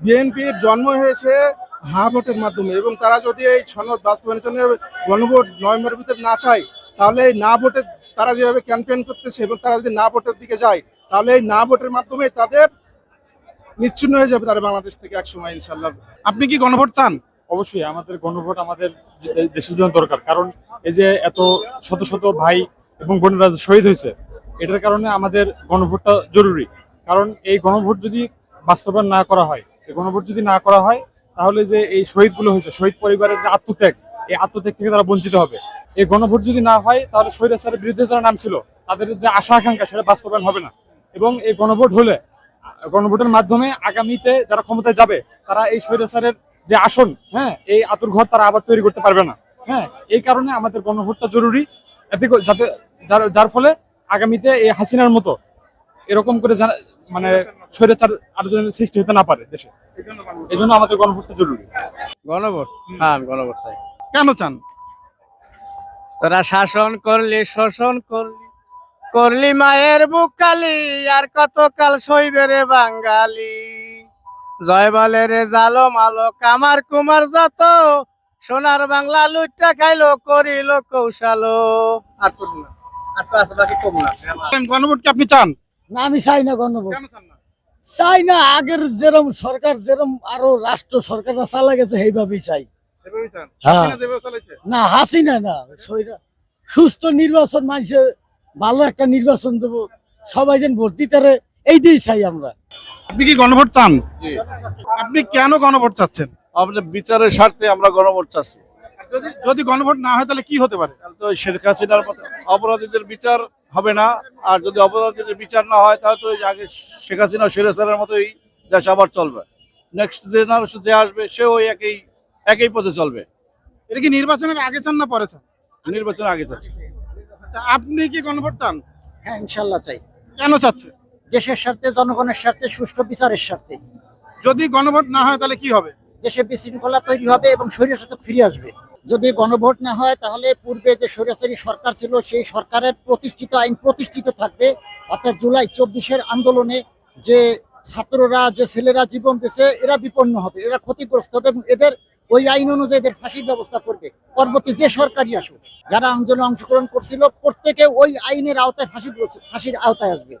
বিএনপির জন্ম হয়েছে হা ভোটের মাধ্যমে এবং তারা যদি এই সনদ বাস্তবায়নের জন্য গণভোট নভেম্বরের ভিতরে না চায় তাহলে এই না ভোটের তারা যেভাবে ক্যাম্পেইন করতেছে এবং তারা যদি না ভোটের দিকে যায় তাহলে এই না ভোটের মাধ্যমে তাদের নিচ্ছিন্ন হয়ে যাবে তারা বাংলাদেশ থেকে একসময় ইনশাল্লাহ আপনি কি গণভোট চান? অবশ্যই আমাদের গণভোট আমাদের যে- এই দেশের জন্য দরকার। কারণ এই যে এত শত শত ভাই এবং বোনেরা শহীদ হয়েছে এটার কারণে আমাদের গণভোটটা জরুরি। কারণ এই গণভোট যদি বাস্তবায়ন না করা হয় গণভোট যদি না করা হয়, তাহলে যে এই শহীদগুলো হয়েছে, শহীদ পরিবারের যে আত্মত্যাগ, এই আত্মত্যাগ থেকে তারা বঞ্চিত হবে। এই গণভোট যদি না হয়, তাহলে শহীদ আসারের বিরুদ্ধে যারা নাম ছিল তাদের যে আশা আকাঙ্ক্ষা, সেটা বাস্তবায়ন হবে না। এবং এই গণভোট হলে, গণভোটের মাধ্যমে আগামীতে যারা ক্ষমতায় যাবে, তারা এই স্বৈরাচারের যে আসন হ্যাঁ এই আতুর ঘর তারা আবার তৈরি করতে পারবে না। হ্যাঁ এই কারণে আমাদের গণভোটটা জরুরি। এতে যাতে যার যার ফলে আগামীতে এই হাসিনার মতো এরকম করে মানে স্বৈরাচার আরও যেন সৃষ্টি হতে না পারে দেশে। এই জন্য আমাদের গণভোটটা জরুরি। গণভোট? হ্যাঁ গণভোট চাই। কেন চান? তোরা শাসন করলি শোষণ করলি করলি মায়ের বুক কালি আর কতকাল সইবে রে বাঙালি? জয় বলে রে জালো মালো কামার কুমার যত সোনার বাংলা লুটটা খাইলো করিল কৌশালো। আর না। আর তো আছে বাকি কম না। গণভোট কি আপনি চান? না আমি চাই না গণভোট। কেন চান না? চাই না আগের যেরম সরকার যেরম আরও রাষ্ট্র সরকাররা চালা গেছে সেইভাবেই চাই। হ্যাঁ। না হাসিনা না সুস্থ নির্বাচন মানুষের ভালো একটা নির্বাচন দেবো সবাই যেন ভোট দিতে এইটাই চাই আমরা। আপনি কি গণভোট চান? আপনি কেন গণভোট চাচ্ছেন? আমাদের বিচারের স্বার্থে আমরা গণভোট চাচ্ছি। যদি যদি গণভোট না হয় তাহলে কি হতে পারে? তো শেখ হাসিনার মতো অপরাধীদের বিচার হবে না। আর যদি অপরাধীদের বিচার না হয় তাহলে তো ওই আগে শেখ হাসিনা শেরেসারের মতোই দেশ আবার চলবে। নেক্সট জেনারেশন যে আসবে সেও ওই একই একই পথে চলবে। এটা কি নির্বাচনের আগে চান না পরে চান? নির্বাচন আগে চাচ্ছি। আচ্ছা, আপনি কি গণভোট চান? হ্যাঁ ইনশাল্লাহ চাই। কেন চাচ্ছেন? দেশের স্বার্থে জনগণের স্বার্থে সুষ্ঠু বিচারের স্বার্থে। যদি গণভোট না হয় তাহলে কি হবে? দেশে বিশৃঙ্খলা তৈরি হবে এবং শরীরের সাথে ফিরে আসবে। যদি গণভোট না হয়, তাহলে পূর্বে যে স্বৈরাচারী সরকার ছিল, সেই সরকারের প্রতিষ্ঠিত আইন প্রতিষ্ঠিত থাকবে। অর্থাৎ জুলাই চব্বিশের আন্দোলনে যে ছাত্ররা, যে ছেলেরা জীবন দিয়েছে এরা বিপন্ন হবে, এরা ক্ষতিগ্রস্ত হবে এবং এদের ওই আইন অনুযায়ী এদের ফাঁসির ব্যবস্থা করবে। পরবর্তী যে সরকারই আসুক, যারা আন্দোলনে অংশগ্রহণ করছিল, প্রত্যেকে ওই আইনের আওতায় ফাঁসি ফাঁসির আওতায় আসবে।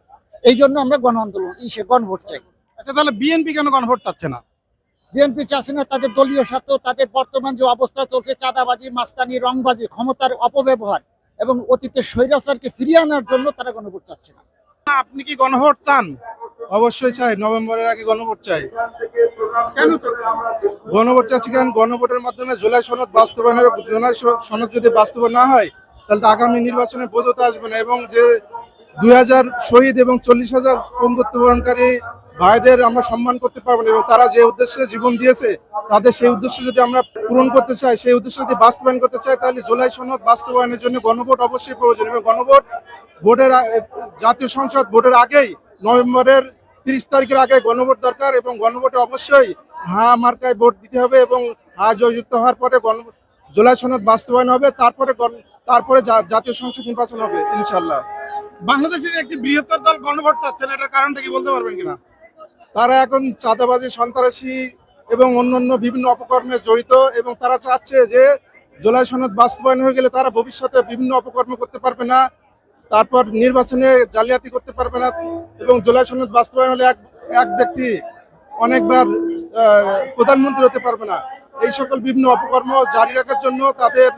এই জন্য আমরা গণ আন্দোলন ইসে গণভোট চাই। আচ্ছা তাহলে বিএনপি কেন গণভোট চাচ্ছে না? বিএনপি চাচ্ছে না তাদের দলীয় স্বার্থ তাদের বর্তমান যে অবস্থা চলছে চাঁদাবাজি মাস্তানি রংবাজি ক্ষমতার অপব্যবহার এবং অতীতের স্বৈরাচারকে ফিরিয়ে আনার জন্য তারা গণভোট চাচ্ছে না। আপনি কি গণভোট চান? অবশ্যই চাই নভেম্বরের আগে গণভোট চাই। কেন গণভোট চাচ্ছি কারণ গণভোটের মাধ্যমে জুলাই সনদ বাস্তবায়ন হবে। জুলাই সনদ যদি বাস্তবায়ন না হয় তাহলে তো আগামী নির্বাচনে বৈধতা আসবে না এবং যে দুই হাজার শহীদ এবং চল্লিশ হাজার পঙ্গুত্ববরণকারী ভাইদের আমরা সম্মান করতে পারব না, এবং তারা যে উদ্দেশ্যে জীবন দিয়েছে, তাদের সেই উদ্দেশ্য যদি আমরা পূরণ করতে চাই, সেই উদ্দেশ্য যদি বাস্তবায়ন করতে চাই, তাহলে জুলাই সনদ বাস্তবায়নের জন্য গণভোট অবশ্যই প্রয়োজন, এবং গণভোট ভোটের জাতীয় সংসদ ভোটের আগেই নভেম্বরের তিরিশ তারিখের আগে গণভোট দরকার, এবং গণভোটে অবশ্যই হা মার্কায় ভোট দিতে হবে, এবং হা জয়যুক্ত হওয়ার পরে গণ জুলাই সনদ বাস্তবায়ন হবে, তারপরে তারপরে জাতীয় সংসদ নির্বাচন হবে ইনশাল্লাহ বাংলাদেশের একটি বৃহত্তর দল গণভোট চাচ্ছেন এটার কারণটা কি বলতে পারবেন কিনা? তারা এখন চাঁদাবাজি, সন্ত্রাসী এবং অন্যান্য বিভিন্ন অপকর্মে জড়িত এবং তারা চাচ্ছে যে জুলাই সনদ বাস্তবায়ন হয়ে গেলে তারা ভবিষ্যতে বিভিন্ন অপকর্ম করতে পারবে না, তারপর নির্বাচনে জালিয়াতি করতে পারবে না এবং জুলাই সনদ বাস্তবায়ন হলে এক এক ব্যক্তি অনেকবার প্রধানমন্ত্রী হতে পারবে না। এই সকল বিভিন্ন অপকর্ম জারি রাখার জন্য তাদের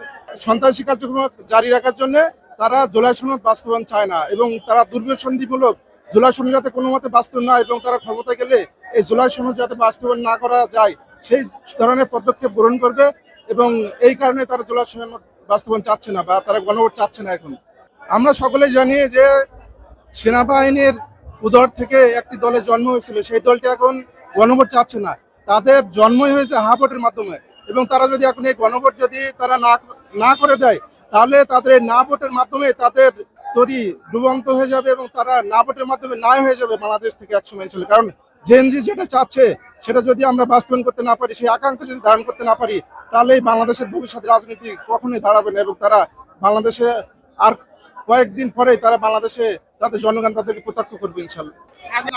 সন্ত্রাসী কার্যক্রম জারি রাখার জন্য তারা জুলাই সনদ বাস্তবায়ন চায় না এবং তারা দুর্ব্যসন্ধিমূলক জুলাই যাতে কোনো মতে বাস্তব না এবং তারা ক্ষমতা গেলে এই জুলাই সনদ যাতে বাস্তবায়ন না করা যায়, সেই ধরনের পদক্ষেপ গ্রহণ করবে এবং এই কারণে তারা জুলাই সনদ বাস্তবায়ন চাচ্ছে না বা তারা গণভোট চাচ্ছে না এখন। আমরা সকলেই জানি যে সেনাবাহিনীর উদর থেকে একটি দলের জন্ম হয়েছিল, সেই দলটি এখন গণভোট চাচ্ছে না। তাদের জন্মই হয়েছে হাফভোটের মাধ্যমে এবং তারা যদি এখন এই গণভোট যদি তারা না না করে দেয়, তাহলে তাদের না ভোটের মাধ্যমে তাদের তরি ডুবন্ত হয়ে যাবে এবং তারা না ভোটের মাধ্যমে নাই হয়ে যাবে বাংলাদেশ থেকে একসময় ছিল। কারণ জেএনজি যেটা চাচ্ছে সেটা যদি আমরা বাস্তবায়ন করতে না পারি সেই আকাঙ্ক্ষা যদি ধারণ করতে না পারি তাহলে বাংলাদেশের ভবিষ্যৎ রাজনীতি কখনোই দাঁড়াবে না এবং তারা বাংলাদেশে আর কয়েকদিন পরেই তারা বাংলাদেশে তাদের জনগণ তাদেরকে প্রত্যক্ষ করবে ইনশাল্লাহ।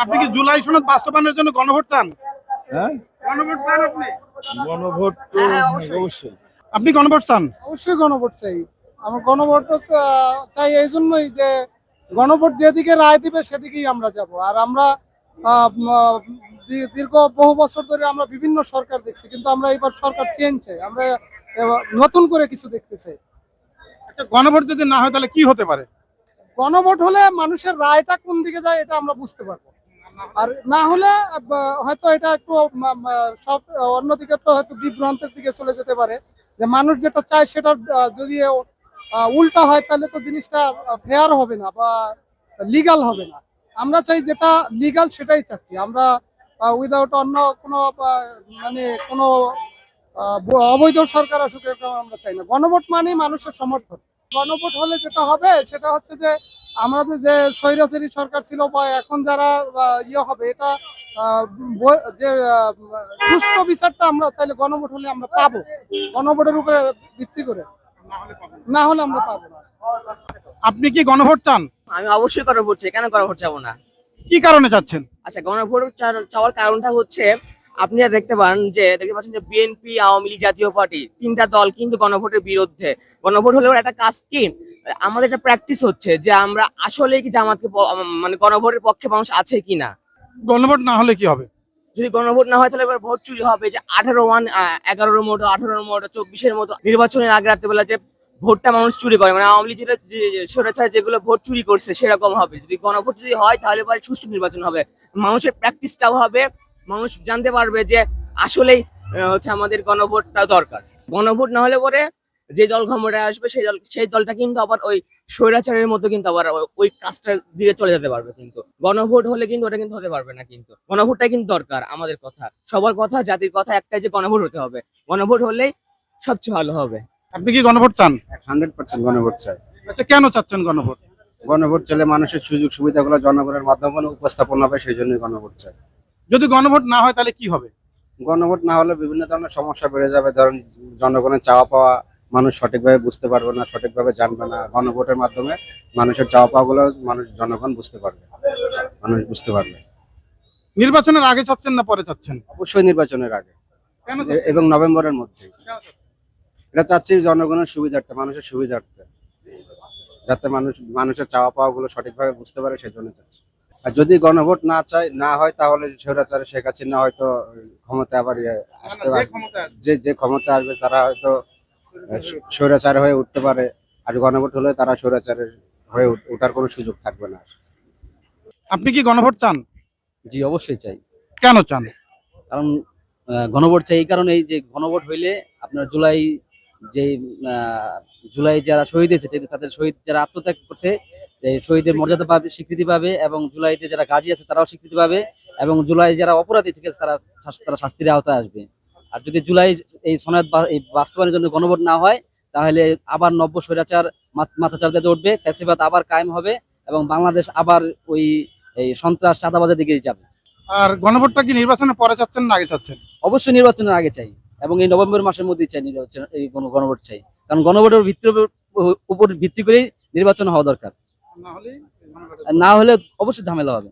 আপনি কি জুলাই সনদ বাস্তবায়নের জন্য গণভোট চান? হ্যাঁ? গণভোট চান আপনি? গণভোট তো হ্যাঁ, অবশ্যই। অবশ্যই। আপনি গণভোট চান? অবশ্যই গণভোট চাই। আমার গণভোট চাই এই জন্যই যে গণভোট যেদিকে রায় দিবে সেদিকেই আমরা যাব। আর আমরা দীর্ঘ বহু বছর ধরে আমরা বিভিন্ন সরকার দেখছি কিন্তু আমরা এবার সরকার চেঞ্জ চাই। আমরা নতুন করে কিছু দেখতে চাই। একটা গণভোট যদি না হয় তাহলে কি হতে পারে? গণভোট হলে মানুষের রায়টা কোন দিকে যায় এটা আমরা বুঝতে পারব। আর না হলে হয়তো এটা একটু সব অন্যদিকে তো হয়তো বিভ্রান্তের দিকে চলে যেতে পারে। যে মানুষ যেটা চায় সেটা যদি উল্টা হয়, তাহলে তো জিনিসটা ফেয়ার হবে না বা লিগাল হবে না। আমরা চাই যেটা লিগাল সেটাই চাচ্ছি। আমরা উইদাউট অন্য কোনো মানে কোনো অবৈধ সরকার আসুক আমরা চাই না। গণভোট মানেই মানুষের সমর্থন। গণভোট হলে যেটা হবে, সেটা হচ্ছে যে আমাদের যে স্বৈরাচারী সরকার ছিল বা এখন যারা ইয়ে হবে, এটা যে সুষ্ঠু বিচারটা আমরা, তাহলে গণভোট হলে আমরা পাবো। গণভোটের উপরে ভিত্তি করে। না হলে আমরা পাবো না। আপনি কি গণভোট চান? আমি অবশ্যই গণভোট চাই। কেন গণভোট চাবো না? কি কারণে চাচ্ছেন? আচ্ছা গণভোট চাওয়ার কারণটা হচ্ছে আপনারা দেখতে পান যে দেখতে পাচ্ছেন যে বিএনপি আওয়ামী লীগ জাতীয় পার্টি তিনটা দল কিন্তু গণভোটের বিরুদ্ধে। গণভোট হলেও একটা কাজ কি? আমাদের একটা প্র্যাকটিস হচ্ছে যে আমরা আসলে কি জামাতকে মানে গণভোটের পক্ষে মানুষ আছে কিনা। গণভোট না হলে কি হবে? যদি গণভোট না হয়, তাহলে এবার ভোট চুরি হবে। যে আঠারো ওয়ান এগারোর মতো, আঠারোর মতো, চব্বিশের মতো নির্বাচনের আগে রাত্রেবেলা যে ভোটটা মানুষ চুরি করে মানে আওয়ামী লীগ যেটা যে সরেছে যেগুলো ভোট চুরি করছে, সেরকম হবে। যদি গণভোট যদি হয়, তাহলে পরে সুষ্ঠু নির্বাচন হবে। মানুষের প্র্যাকটিসটাও হবে। মানুষ জানতে পারবে যে আসলেই হচ্ছে আমাদের গণভোটটা দরকার। গণভোট না হলে পরে যে দল ক্ষমতায় আসবে সেই দল সেই দলটা কিন্তু আবার ওই স্বৈরাচারের মতো কিন্তু আবার ওই- কাজটার দিকে চলে যেতে পারবে কিন্তু। গণভোট হলে কিন্তু ওটা কিন্তু হতে পারবে না কিন্তু। গণভোটটাই কিন্তু দরকার আমাদের কথা। সবার কথা জাতির কথা একটাই যে গণভোট হতে হবে। গণভোট হলেই সবচেয়ে ভালো হবে। আপনি কি গণভোট চান? হান্ড্রেড পার্সেন্ট গণভোট চাই। আচ্ছা কেন চাচ্ছেন গণভোট? গণভোট চলে মানুষের সুযোগ সুবিধাগুলো জনগণের মাধ্যমে উপস্থাপন হবে সেই জন্যই গণভোট চাই। যদি গণভোট না হয় তাহলে কি হবে? গণভোট না হলে বিভিন্ন ধরনের সমস্যা বেড়ে যাবে। ধরেন জনগণের চাওয়া পাওয়া মানুষ সঠিকভাবে বুঝতে পারবে না সঠিকভাবে জানবে না। গণভোটের মাধ্যমে মানুষের চাওয়া পাওয়া গুলো মানুষ জনগণ বুঝতে পারবে। মানুষ বুঝতে পারবে। নির্বাচনের আগে চাচ্ছেন না পরে চাচ্ছেন? অবশ্যই নির্বাচনের আগে। এবং নভেম্বরের মধ্যে এটা চাচ্ছি জনগণের সুবিধার্থে মানুষের সুবিধার্থে। যাতে মানুষ মানুষের চাওয়া পাওয়া গুলো সঠিকভাবে বুঝতে পারে সেই জন্য চাচ্ছি। আর যদি গণভোট না চায় না হয় তাহলে স্বৈরাচারে শেখ হাসিনা হয়তো ক্ষমতা আবার ইয়ে আসতে পারে যে যে ক্ষমতা আসবে তারা হয়তো স্বৈরাচার হয়ে উঠতে পারে। আর গণভোট হলে তারা স্বৈরাচারের হয়ে ওঠার কোনো সুযোগ থাকবে না। আপনি কি গণভোট চান? জি অবশ্যই চাই। কেন চান? কারণ গণভোট চাই এই কারণে যে গণভোট হইলে আপনার জুলাই যে আহ, জুলাই যারা শহীদ হয়েছে তাদের শহীদ যারা আত্মত্যাগ করছে শহীদের মর্যাদা পাবে স্বীকৃতি পাবে এবং জুলাইতে যারা গাজী আছে তারাও স্বীকৃতি পাবে এবং জুলাই যারা অপরাধী ঠিক আছে তারা তারা শাস্তির আওতায় আসবে। আর যদি জুলাই এই সনদ এই বাস্তবায়নের জন্য গণভোট না হয় তাহলে আবার নব্য স্বৈরাচার মাথ- মাথাচাড়াতে উঠবে ফ্যাসিবাদ আবার কায়েম হবে এবং বাংলাদেশ আবার ওই এই সন্ত্রাস চাঁদাবাজের দিকে যাবে। আর গণভোটটা কি নির্বাচনের পরে চাচ্ছেন না আগে চাচ্ছেন? অবশ্যই নির্বাচনের আগে চাই এবং এই নভেম্বর মাসের মধ্যেই চাই নির্বাচন এই গণভোট চাই। কারণ গণভোটের ভিত্তির উপর- ভিত্তি করেই নির্বাচন হওয়া দরকার। না হলে না হলে অবশ্যই ঝামেলা হবে।